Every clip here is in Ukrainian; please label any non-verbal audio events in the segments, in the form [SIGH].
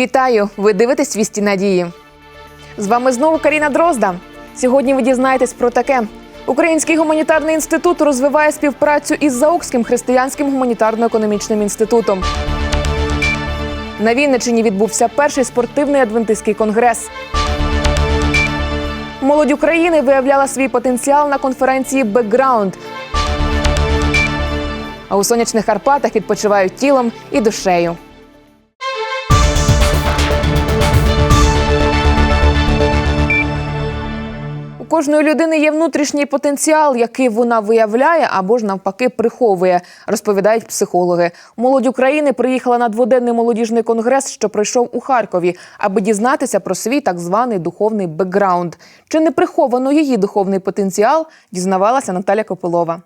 Вітаю! Ви дивитесь вісті надії. З вами знову Каріна Дрозда. Сьогодні ви дізнаєтесь про таке. Український гуманітарний інститут розвиває співпрацю із Заокським християнським гуманітарно-економічним інститутом. На Вінниччині відбувся перший спортивний адвентистський конгрес. Молодь України виявляла свій потенціал на конференції Бекграунд. А у сонячних Карпатах відпочивають тілом і душею. Кожної людини є внутрішній потенціал, який вона виявляє або ж навпаки приховує, розповідають психологи. Молодь України приїхала на дводенний молодіжний конгрес, що пройшов у Харкові, аби дізнатися про свій так званий духовний бекграунд. Чи не приховано її духовний потенціал, дізнавалася Наталя Копилова.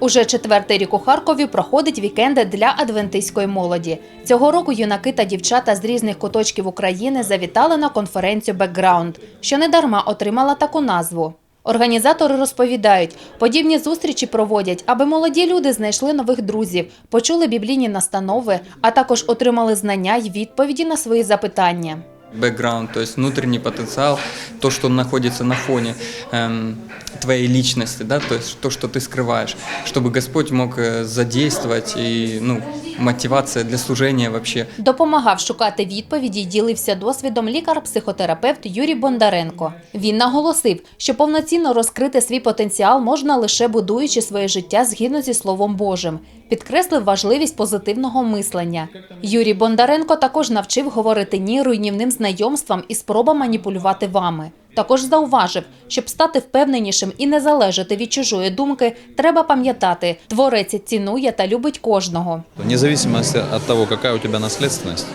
Уже четвертий рік у Харкові проходить вікенди для адвентистської молоді. Цього року юнаки та дівчата з різних куточків України завітали на конференцію «Бекграунд», що недарма отримала таку назву. Організатори розповідають, подібні зустрічі проводять, аби молоді люди знайшли нових друзів, почули біблійні настанови, а також отримали знання й відповіді на свої запитання. бэкграунд, то есть внутренний потенциал, то, что находится на фоне эм, твоей личности, да, то есть то, что ты скрываешь, чтобы Господь мог э, задействовать и, ну, мотивация для служения вообще. Допомагав шукати відповіді й ділився досвідом лікар-психотерапевт Юрій Бондаренко. Він наголосив, що повноцінно розкрити свій потенціал можна лише будуючи своє життя згідно зі Словом Божим. Підкреслив важливість позитивного мислення. Юрій Бондаренко також навчив говорити ні руйнівним знайомствам і спробам маніпулювати вами. Також зауважив, щоб стати впевненішим і не залежати від чужої думки, треба пам'ятати, творець цінує та любить кожного. Вне зависимости от того, какая у тебя наследственность,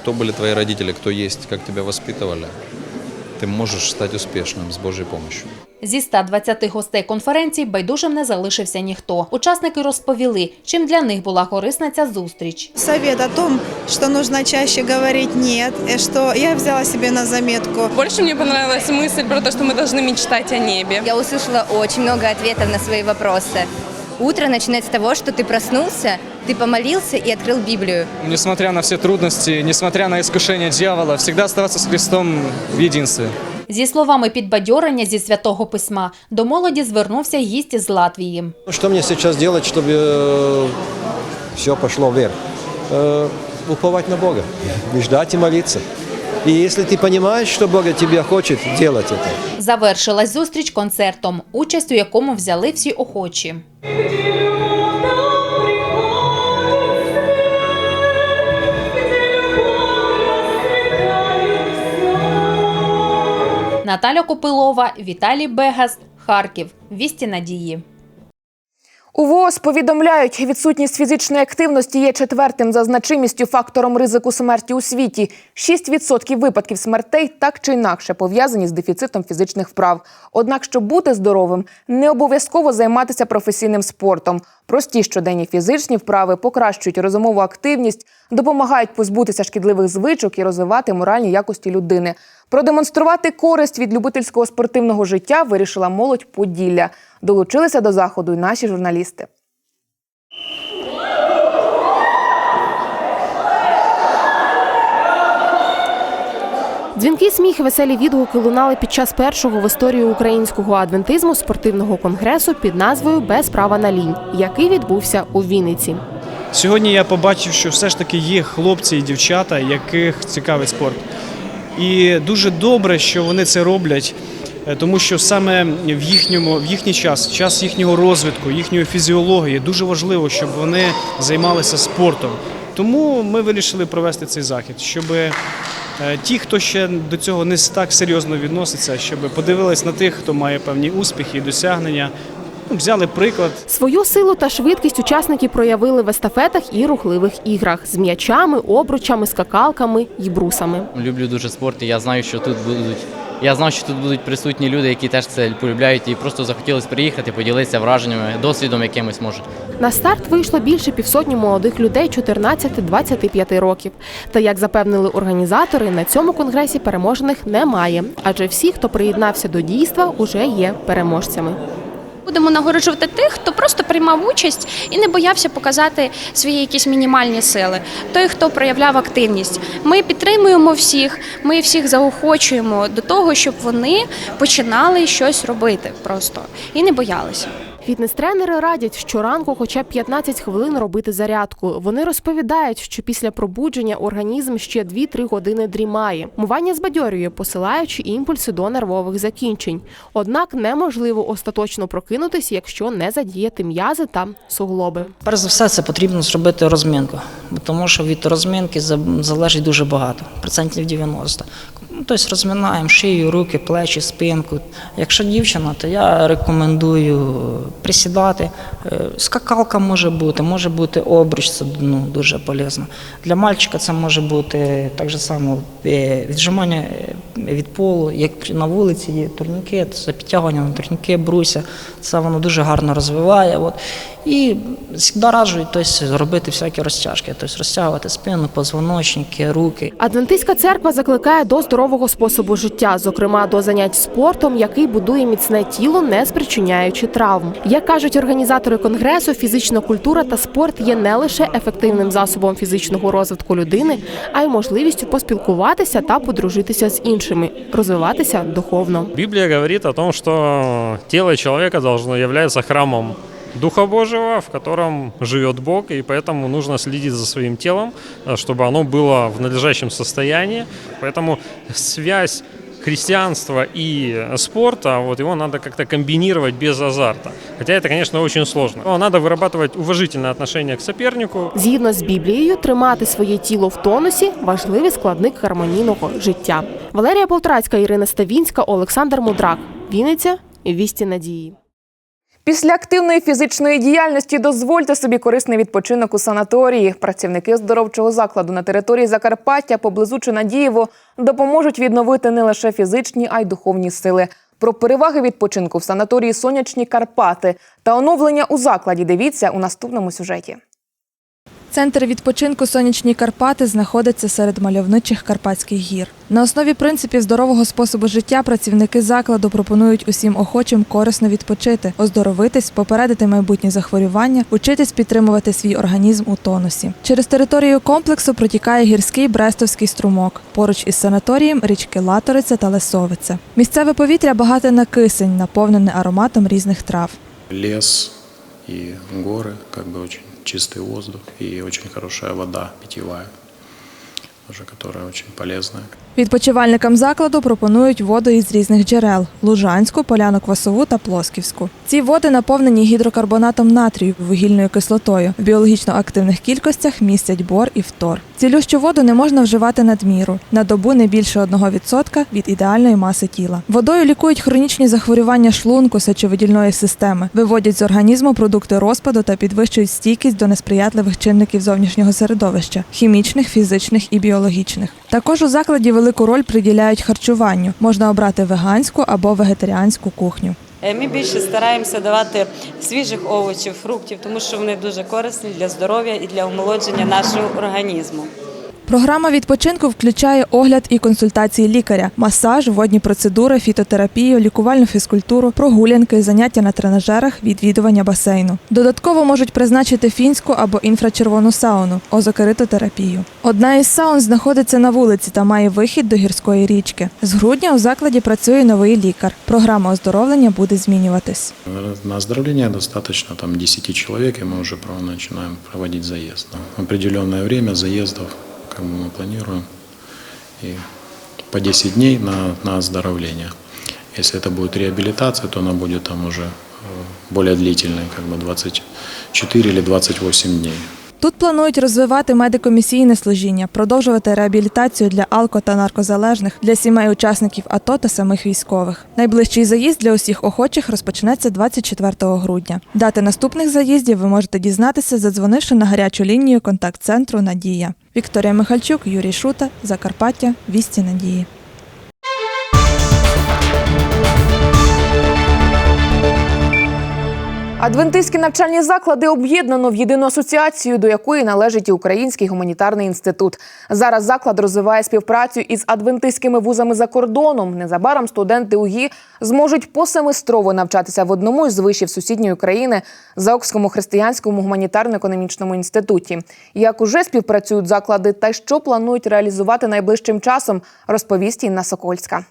кто были твои родители, кто есть, как тебя воспитывали, ты можешь стать успешным с Божьей помощью. Зі 120 гостей конференції байдужим не залишився ніхто. Учасники розповіли, чим для них була корисна ця зустріч. Совет о том, что нужно чаще говорить «нет», и что я взяла себе на заметку. Больше мне понравилась мысль про то, что мы должны мечтать о небе. Я услышала очень много ответов на свои вопросы. Утро начинается с того, что ты проснулся, ты помолился и открыл Библию. Несмотря на все трудности, несмотря на искушение дьявола, всегда оставаться с Христом в единстве. Зі словами підбадьорення зі святого письма до молоді звернувся гість із Латвії. Ну, Что мне сейчас делать, чтобы все пошло вверх? Э, уповать на Бога, [LAUGHS] и ждать и молиться. И если ты понимаешь, что Бог от тебя хочет, делать это. Завершилась зустріч концертом, участь у якому взяли всі охочі. Наталя Копилова, Віталій Бегас, Харків. Вісті надії. У ВООЗ повідомляють, відсутність фізичної активності є четвертим за значимістю фактором ризику смерті у світі. 6% випадків смертей так чи інакше пов'язані з дефіцитом фізичних вправ. Однак, щоб бути здоровим, не обов'язково займатися професійним спортом. Прості щоденні фізичні вправи покращують розумову активність, допомагають позбутися шкідливих звичок і розвивати моральні якості людини. Продемонструвати користь від любительського спортивного життя вирішила молодь Поділля. Долучилися до заходу й наші журналісти. Дзвінки сміх і веселі відгуки лунали під час першого в історії українського адвентизму спортивного конгресу під назвою Без права на лінь, який відбувся у Вінниці. Сьогодні я побачив, що все ж таки є хлопці і дівчата, яких цікавить спорт. І дуже добре, що вони це роблять, тому що саме в їхньому в їхній час, час їхнього розвитку, їхньої фізіології, дуже важливо, щоб вони займалися спортом. Тому ми вирішили провести цей захід, щоб е, ті, хто ще до цього не так серйозно відноситься, щоб подивились на тих, хто має певні успіхи і досягнення, взяли приклад. Свою силу та швидкість учасники проявили в естафетах і рухливих іграх з м'ячами, обручами, скакалками і брусами. Люблю дуже спорт, і я знаю, що тут будуть. Я знав, що тут будуть присутні люди, які теж це полюбляють, і просто захотілося приїхати, поділитися враженнями, досвідом якимось може. На старт вийшло більше півсотні молодих людей 14-25 років. Та як запевнили організатори, на цьому конгресі переможених немає, адже всі, хто приєднався до дійства, уже є переможцями. Будемо нагороджувати тих, хто просто приймав участь і не боявся показати свої якісь мінімальні сили. Той, хто проявляв активність. Ми підтримуємо всіх, ми всіх заохочуємо до того, щоб вони починали щось робити просто і не боялися. Фітнес-тренери радять щоранку хоча б 15 хвилин робити зарядку. Вони розповідають, що після пробудження організм ще 2-3 години дрімає. Мування збадьорює, посилаючи імпульси до нервових закінчень. Однак неможливо остаточно прокинутись, якщо не задіяти м'язи та суглоби. Перш за все, це потрібно зробити розмінку, тому що від розмінки залежить дуже багато, процентів 90. Ну, Тобто розминаємо шию, руки, плечі, спинку. Якщо дівчина, то я рекомендую присідати. Е, Скакалка може бути, може бути обруч, це ну, дуже полезно. Для мальчика це може бути так же само е, віджимання е, від полу, як на вулиці є турнікет, це підтягування на турніки, бруся. Це воно дуже гарно розвиває. От. І завжди раджу тобто, робити всякі розтяжки, тобто розтягувати спину, позвоночники, руки. Адвентистська церква закликає до здорового способу життя, зокрема до занять спортом, який будує міцне тіло, не спричиняючи травм. Як кажуть організатори конгресу, фізична культура та спорт є не лише ефективним засобом фізичного розвитку людини, а й можливістю поспілкуватися та подружитися з іншими, розвиватися духовно. Библия говорит о том, что тело человека должно являться храмом Духа Божьего, в котором живет Бог, и поэтому нужно следить за своим телом, э, чтобы оно было в надлежащем состоянии. Поэтому связь христианства и спорта, вот его надо как-то комбинировать без азарта. Хотя это, конечно, очень сложно. Но Надо вырабатывать уважительное отношение к сопернику, Згідно з Біблією, тримати своє тіло в тонусі важливий складник гармонійного життя. Валерія Полтрацька, Ірина Ставінська, Олександр Мудрак. Вінниця. Вісті надії. Після активної фізичної діяльності дозвольте собі корисний відпочинок у санаторії. Працівники здоровчого закладу на території Закарпаття поблизу Чинадієво допоможуть відновити не лише фізичні, а й духовні сили. Про переваги відпочинку в санаторії Сонячні Карпати та оновлення у закладі дивіться у наступному сюжеті. Центр відпочинку Сонячні Карпати знаходиться серед мальовничих Карпатських гір. На основі принципів здорового способу життя працівники закладу пропонують усім охочим корисно відпочити, оздоровитись, попередити майбутні захворювання, учитись підтримувати свій організм у тонусі. Через територію комплексу протікає гірський Брестовський струмок. Поруч із санаторієм річки Латориця та Лесовиця. Місцеве повітря багате на кисень, наповнене ароматом різних трав. лес и горы, как бы очень чистый воздух и очень хорошая вода питьевая, уже которая очень полезная. Відпочивальникам закладу пропонують воду із різних джерел: Лужанську, Поляну-Квасову та Плосківську. Ці води наповнені гідрокарбонатом натрію, вугільною кислотою. В біологічно активних кількостях містять бор і фтор. Цілющу воду не можна вживати надміру, на добу не більше 1% від ідеальної маси тіла. Водою лікують хронічні захворювання шлунку, сечовидільної системи, виводять з організму продукти розпаду та підвищують стійкість до несприятливих чинників зовнішнього середовища хімічних, фізичних і біологічних. Також у закладі велику роль приділяють харчуванню. Можна обрати веганську або вегетаріанську кухню. Е, Ми більше стараємося давати свіжих овочів, фруктів, тому що вони дуже корисні для здоров'я і для омолодження нашого організму. Програма відпочинку включає огляд і консультації лікаря, масаж, водні процедури, фітотерапію, лікувальну фізкультуру, прогулянки, заняття на тренажерах, відвідування басейну. Додатково можуть призначити фінську або інфрачервону сауну, озокеритотерапію. Одна із саун знаходиться на вулиці та має вихід до гірської річки. З грудня у закладі працює новий лікар. Програма оздоровлення буде змінюватись. На оздоровление достаточно там 10 человек, и мы уже про- начинаем проводить заезд. Да. Определенное время заездов бы мы планируем, и по 10 дней на, на оздоровление. Если это будет реабилитация, то она будет там уже э, более длительной, как бы 24 или 28 дней. Тут планують розвивати медикомісійне служіння, продовжувати реабілітацію для алко та наркозалежних, для сімей учасників АТО та самих військових. Найближчий заїзд для усіх охочих розпочнеться 24 грудня. Дати наступних заїздів ви можете дізнатися, задзвонивши на гарячу лінію контакт-центру Надія. Вікторія Михальчук, Юрій Шута, Закарпаття, Вісті Надії. Адвентистські навчальні заклади об'єднано в єдину асоціацію, до якої належить і Український гуманітарний інститут. Зараз заклад розвиває співпрацю із адвентистськими вузами за кордоном. Незабаром студенти УГІ зможуть посеместрово навчатися в одному із вишів сусідньої країни Заокському християнському гуманітарно-економічному інституті. Як уже співпрацюють заклади та що планують реалізувати найближчим часом, розповість Інна Сокольська.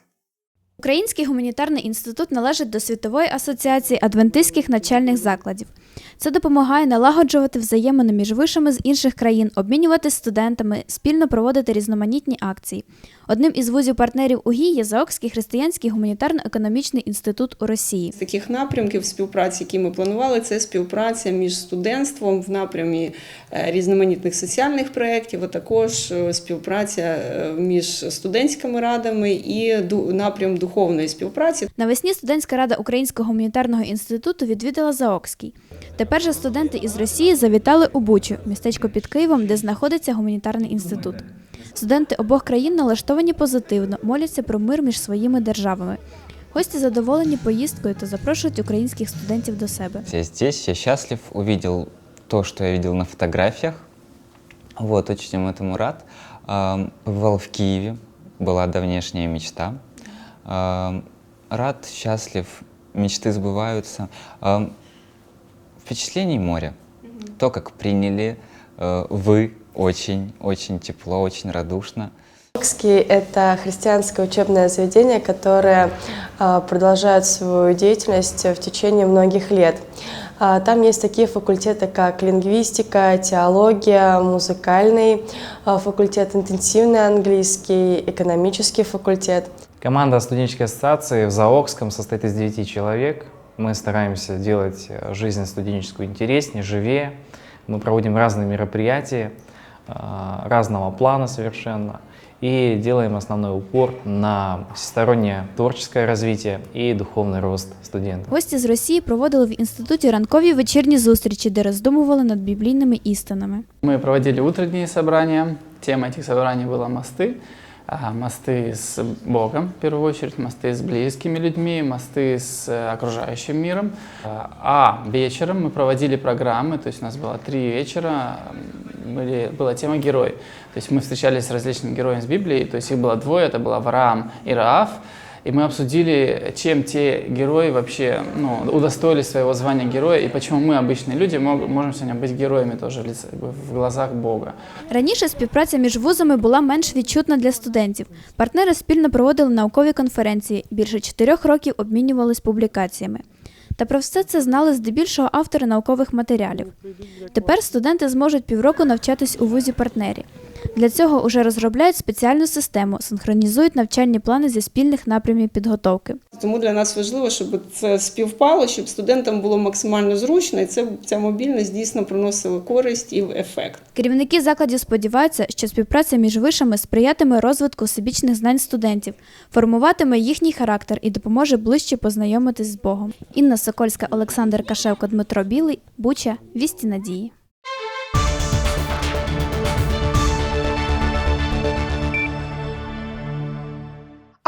Український гуманітарний інститут належить до Світової асоціації адвентистських навчальних закладів. Це допомагає налагоджувати взаємини між вишами з інших країн, обмінювати студентами, спільно проводити різноманітні акції. Одним із вузів-партнерів УГІ є Заокський християнський гуманітарно-економічний інститут у Росії. З таких напрямків співпраці, які ми планували, це співпраця між студентством в напрямі е, різноманітних соціальних проєктів, а також е, співпраця е, між студентськими радами і напрям духовної співпраці. Навесні студентська рада Українського гуманітарного інституту відвідала Заокський. Тепер же студенти із Росії завітали у Бучу, містечко під Києвом, де знаходиться гуманітарний інститут. Студенти обох країн налаштовані позитивно, моляться про мир між своїми державами. Гості задоволені поїздкою та запрошують українських студентів до себе. Я здесь, я счастлив, увидел то, что я видел на фотографиях. Вот, очень этому рад. Ам, Побывал в Киеве, была давнешняя мечта. Рад, счастлив, мечты сбываются. Впечатлений море. То, как приняли э, вы, очень, очень тепло, очень радушно. Окский – это христианское учебное заведение, которое а, продолжает свою деятельность в течение многих лет. А, Там есть такие факультеты, как лингвистика, теология, музыкальный а, факультет, интенсивный английский, экономический факультет. Команда студенческой ассоциации в Заокском состоит из 9 человек. Мы стараемся делать э, жизнь студенческую интереснее, живее. Мы проводим разные мероприятия э, разного плана совершенно и делаем основной упор на всестороннее творческое развитие и духовный рост студентов. Гості з Росії проводили в інституті ранкові вечірні зустрічі, де роздумували над біблійними істинами. Мы проводили утренние собрания. Тема этих собраний была мосты. А, Мосты с Богом, в первую очередь, мосты с близкими людьми, мосты с э, окружающим миром. А а вечером мы проводили программы, то есть у нас было три вечера, были, была тема герой. То есть мы встречались с различными героями из Библии, то есть их было двое, это был Авраам и Раав. И мы обсудили, чем те герои вообще ну, удостоились своего звания героя, и почему мы, обычные люди, мог- можем сегодня быть героями тоже в лице- в глазах Бога. Раніше співпраця між вузами була менш відчутна для студентів. Партнери спільно проводили наукові конференції, більше чотирьох років обмінювались публікаціями. Та про все це знали здебільшого автори наукових матеріалів. Тепер студенти зможуть півроку навчатись у вузі партнері. Для цього уже розробляють спеціальну систему, синхронізують навчальні плани зі спільних напрямів підготовки. Тому для нас важливо, щоб це співпало, щоб студентам було максимально зручно, і це ця мобільність дійсно приносила користь і ефект. Керівники закладів сподіваються, що співпраця між вишами сприятиме розвитку всебічних знань студентів, формуватиме їхній характер і допоможе ближче познайомитись з Богом. Інна Сокольська, Олександр Кашевко, Дмитро Білий, Буча, Вісті Надії.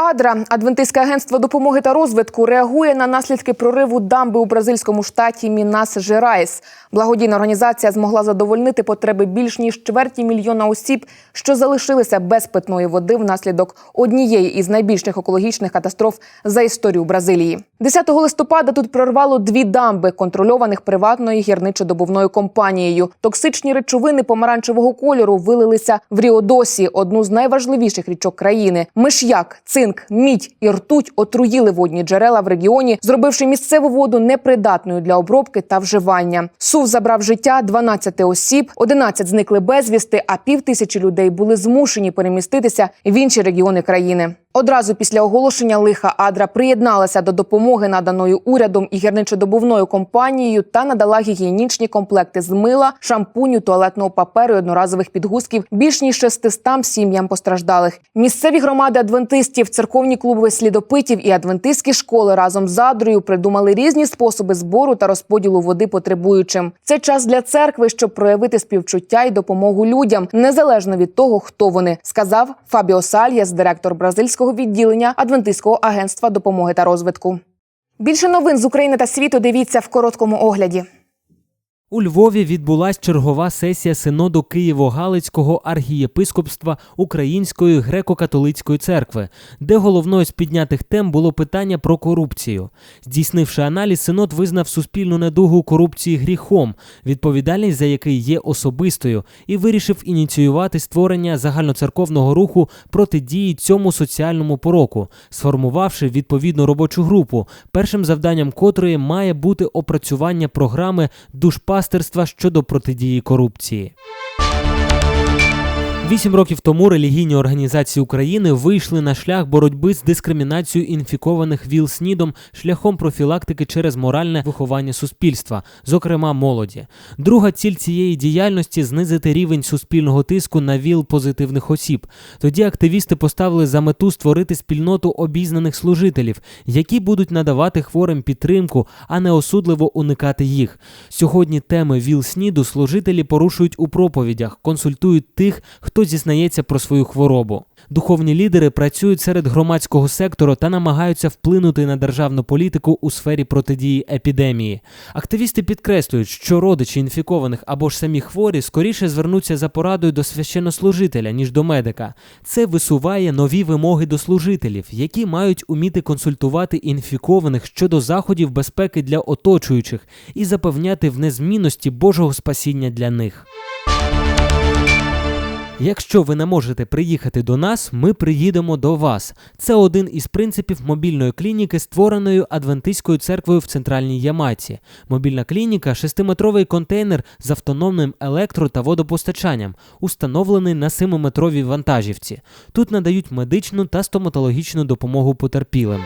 Адра, Адвентистське агентство допомоги та розвитку, реагує на наслідки прориву дамби у бразильському штаті Мінас Жерайс. Благодійна організація змогла задовольнити потреби більш ніж чверті мільйона осіб, що залишилися без питної води внаслідок однієї із найбільших екологічних катастроф за історію Бразилії. 10 листопада тут прорвало дві дамби, контрольованих приватною гірничодобувною компанією. Токсичні речовини помаранчевого кольору вилилися в Ріодосі, одну з найважливіших річок країни. Миш'як, цинк, мідь і ртуть отруїли водні джерела в регіоні, зробивши місцеву воду непридатною для обробки та вживання. Сув забрав життя 12 осіб, 11 зникли безвісти, а півтисячі людей були змушені переміститися в інші регіони країни. Одразу після оголошення лиха Адра приєдналася до допомоги, наданої урядом і гірничодобувною компанією, та надала гігієнічні комплекти з мила, шампуню, туалетного паперу і одноразових підгузків більш ніж 600 сім'ям постраждалих. Місцеві громади адвентистів, церковні клуби слідопитів і адвентистські школи разом з Адрою придумали різні способи збору та розподілу води потребуючим. Це час для церкви, щоб проявити співчуття і допомогу людям, незалежно від того, хто вони, сказав Фабіо Сальєс, директор бразильського відділення Адвентистського агентства допомоги та розвитку. Більше новин з України та світу дивіться в короткому огляді. У Львові відбулась чергова сесія синоду Києво-Галицького архієпископства Української греко-католицької церкви, де головною з піднятих тем було питання про корупцію. Здійснивши аналіз, синод визнав суспільну недугу корупції гріхом, відповідальність за який є особистою, і вирішив ініціювати створення загальноцерковного руху протидії цьому соціальному пороку, сформувавши відповідну робочу групу, першим завданням котрої має бути опрацювання програми душпастерства щодо протидії корупції. Вісім років тому релігійні організації України вийшли на шлях боротьби з дискримінацією інфікованих ВІЛ-СНІДом шляхом профілактики через моральне виховання суспільства, зокрема молоді. Друга ціль цієї діяльності знизити рівень суспільного тиску на ВІЛ-позитивних осіб. Тоді активісти поставили за мету створити спільноту обізнаних служителів, які будуть надавати хворим підтримку, а не осудливо уникати їх. Сьогодні теми ВІЛ-СНІДу служителі порушують у проповідях, консультують тих, хто зізнається про свою хворобу. Духовні лідери працюють серед громадського сектору та намагаються вплинути на державну політику у сфері протидії епідемії. Активісти підкреслюють, що родичі інфікованих або ж самі хворі скоріше звернуться за порадою до священнослужителя, ніж до медика. Це висуває нові вимоги до служителів, які мають уміти консультувати інфікованих щодо заходів безпеки для оточуючих і запевняти в незмінності Божого спасіння для них. Якщо ви не можете приїхати до нас, ми приїдемо до вас. Це один із принципів мобільної клініки, створеної Адвентистською церквою в центральній Ямаці. Мобільна клініка шестиметровий контейнер з автономним електро та водопостачанням, установлений на 7-метровій вантажівці. Тут надають медичну та стоматологічну допомогу потерпілим.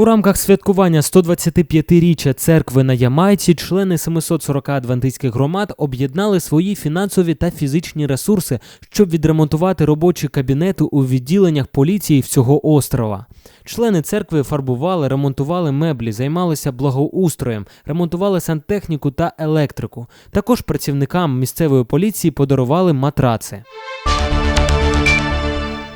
У рамках святкування 125-річчя церкви на Ямайці члени 740 адвентистських громад об'єднали свої фінансові та фізичні ресурси, щоб відремонтувати робочі кабінети у відділеннях поліції всього острова. Члени церкви фарбували, ремонтували меблі, займалися благоустроєм, ремонтували сантехніку та електрику. Також працівникам місцевої поліції подарували матраци.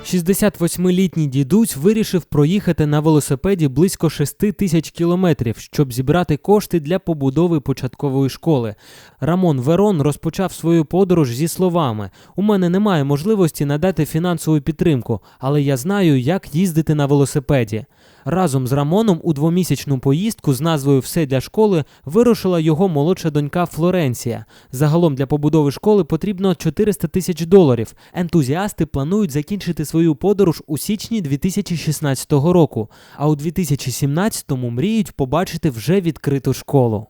68-літній дідусь вирішив проїхати на велосипеді близько 6 тисяч кілометрів, щоб зібрати кошти для побудови початкової школи. Рамон Верон розпочав свою подорож зі словами: У мене немає можливості надати фінансову підтримку, але я знаю, як їздити на велосипеді. Разом з Рамоном у двомісячну поїздку з назвою Все для школи вирушила його молодша донька Флоренція. Загалом для побудови школи потрібно 400 тисяч доларів. Ентузіасти планують закінчити свою подорож у січні 2016 року, а у 2017-му мріють побачити вже відкриту школу.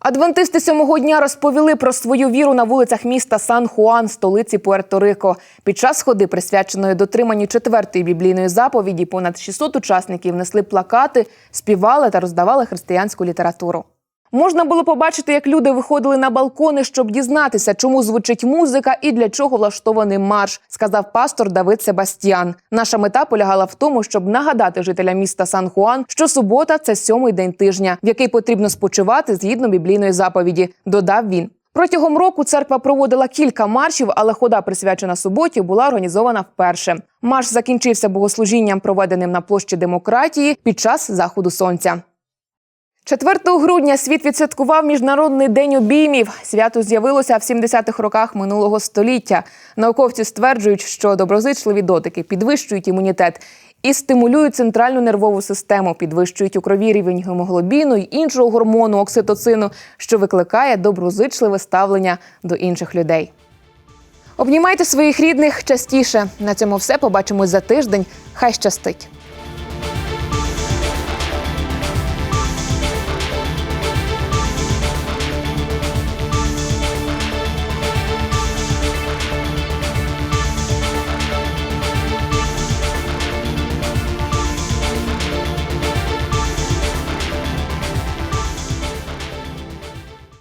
Адвентисти сьомого дня розповіли про свою віру на вулицях міста Сан-Хуан, столиці Пуерто-Рико. Під час ходи, присвяченої дотриманню четвертої біблійної заповіді, понад 600 учасників несли плакати, співали та роздавали християнську літературу. Можна було побачити, як люди виходили на балкони, щоб дізнатися, чому звучить музика і для чого влаштований марш, сказав пастор Давид Себастьян. Наша мета полягала в тому, щоб нагадати жителям міста Сан-Хуан, що субота це сьомий день тижня, в який потрібно спочивати згідно біблійної заповіді. Додав він. Протягом року церква проводила кілька маршів, але хода, присвячена суботі, була організована вперше. Марш закінчився богослужінням, проведеним на площі демократії під час заходу сонця. 4 грудня світ відсвяткував Міжнародний день обіймів. Свято з'явилося в 70-х роках минулого століття. Науковці стверджують, що доброзичливі дотики підвищують імунітет і стимулюють центральну нервову систему, підвищують у крові рівень гемоглобіну й іншого гормону окситоцину, що викликає доброзичливе ставлення до інших людей. Обнімайте своїх рідних частіше. На цьому все побачимось за тиждень. Хай щастить!